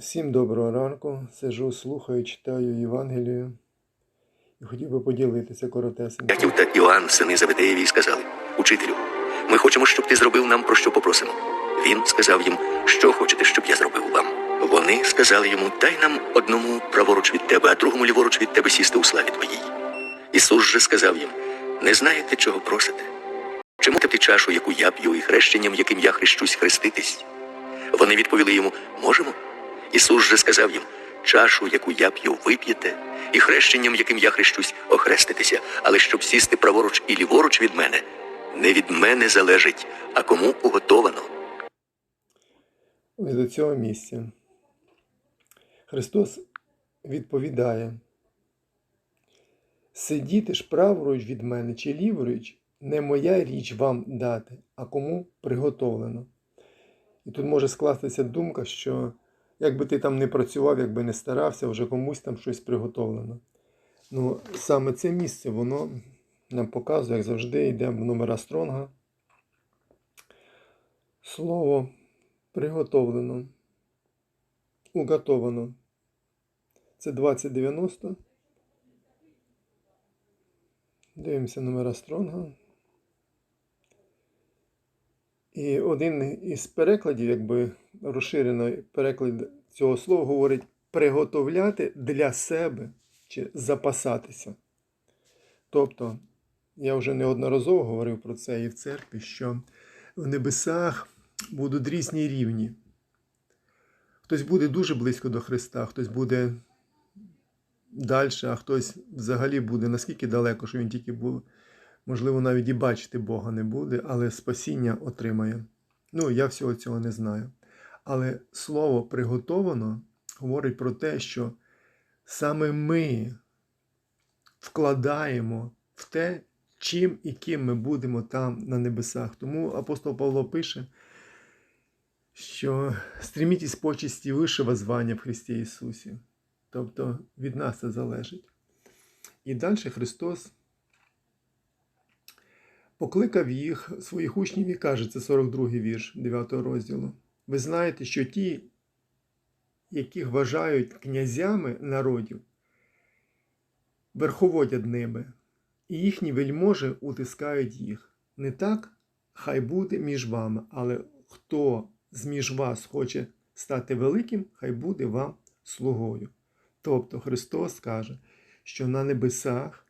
Всім доброго ранку. Сижу, слухаю, читаю Євангелію і хотів би поділитися коротесенько. Яків та Іоанн, сини Заведеєві, сказали: Учителю, ми хочемо, щоб ти зробив нам про що попросимо. Він сказав їм, що хочете, щоб я зробив вам. Вони сказали йому: Дай нам одному праворуч від тебе, а другому ліворуч від тебе сісти у славі твоїй. Ісус же сказав їм: Не знаєте, чого просите? Чи можете чашу, яку я п'ю, і хрещенням, яким я хрещусь, хреститись? Вони відповіли йому: Можемо. Ісус же сказав їм: Чашу, яку я п'ю, вип'єте, і хрещенням, яким я хрещусь, охреститеся, але щоб сісти праворуч і ліворуч від мене, не від мене залежить, а кому уготовано. Ось до цього місця. Христос відповідає: Сидіти ж праворуч від мене чи ліворуч, не моя річ вам дати, а кому приготовлено. І тут може скластися думка, що якби ти там не працював, якби не старався, вже комусь там щось приготовлено. Ну, саме це місце, воно нам показує, як завжди, йде в номера Стронга. Слово приготовлено, уготовано. Це 2090. Дивимося номера Стронга. І один із перекладів, якби розширений переклад цього слова, говорить приготовляти для себе чи запасатися. Тобто, я вже неодноразово говорив про це і в церкві, що в небесах будуть різні рівні. Хтось буде дуже близько до Христа, хтось буде далі, а хтось взагалі буде наскільки далеко, що він тільки був, можливо, навіть і бачити Бога не буде, але спасіння отримає. Ну, я всього цього не знаю. Але слово приготовано говорить про те, що саме ми вкладаємо в те, чим і ким ми будемо там на небесах. Тому апостол Павло пише, що стріміть почесті вищого звання в Христі Ісусі. Тобто від нас це залежить. І далі Христос покликав їх, своїх учнів, і каже, це 42-й вірш 9 розділу. Ви знаєте, що ті, яких вважають князями народів, верховодять ними, і їхні вельможі утискають їх. Не так хай буде між вами, але хто з між вас хоче стати великим, хай буде вам слугою. Тобто Христос каже, що на небесах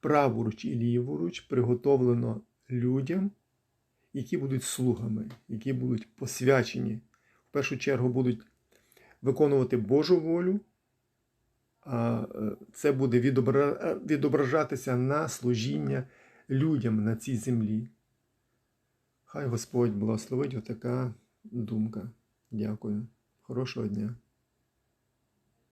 праворуч і ліворуч приготовлено людям, які будуть слугами, які будуть посвячені. В першу чергу будуть виконувати Божу волю, а е, це буде відображатися на служіння людям на цій землі. Хай Господь благословить отака думка. Дякую. Хорошого дня.